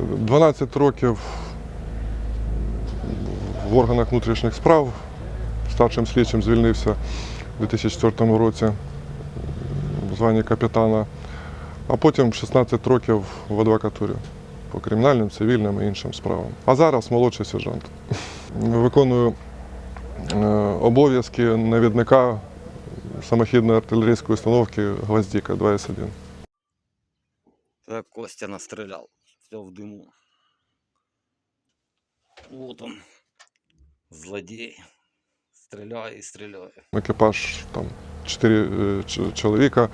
12 років в органах внутрішніх справ. Старшим слідчим звільнився у 2004 році в званні капітана, а потім 16 років в адвокатурі по кримінальним, цивільним і іншим справам. А зараз молодший сержант. Виконую е, обов'язки навідника самохідної артилерійської установки Гвоздіка 2С1. Так Костя настрелял. Все в дыму. Вот он. Злодей. Стреляй и стреляй. екіпаж там чотири е, чоловіка.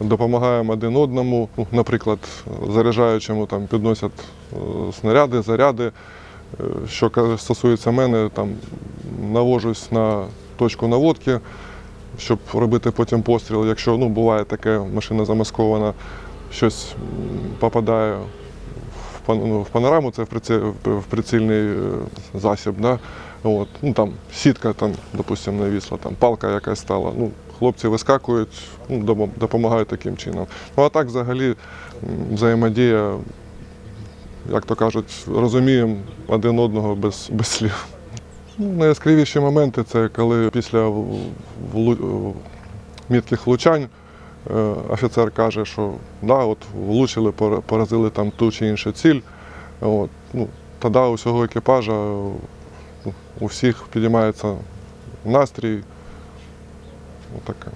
Допомагаємо один одному. Ну, наприклад, заряджаючому там підносять е, снаряди, заряди. Е, Що стосується мене, там навожусь на точку наводки, щоб робити потім постріл. Якщо ну, буває таке, машина замаскована, щось попадає ну, в панораму, це в прицільний е, засіб. Да? От, ну, там, сітка, там, допустимо, навісла, там, палка якась стала. Ну, хлопці вискакують, ну, допомагають таким чином. Ну а так взагалі взаємодія, як то кажуть, розуміємо один одного без, без слів. Ну, найяскравіші моменти це коли після мітких влучань офіцер каже, що да, от влучили, поразили там ту чи іншу ціль. От, ну, тоді усього екіпажа у всіх підіймається настрій. Отаке.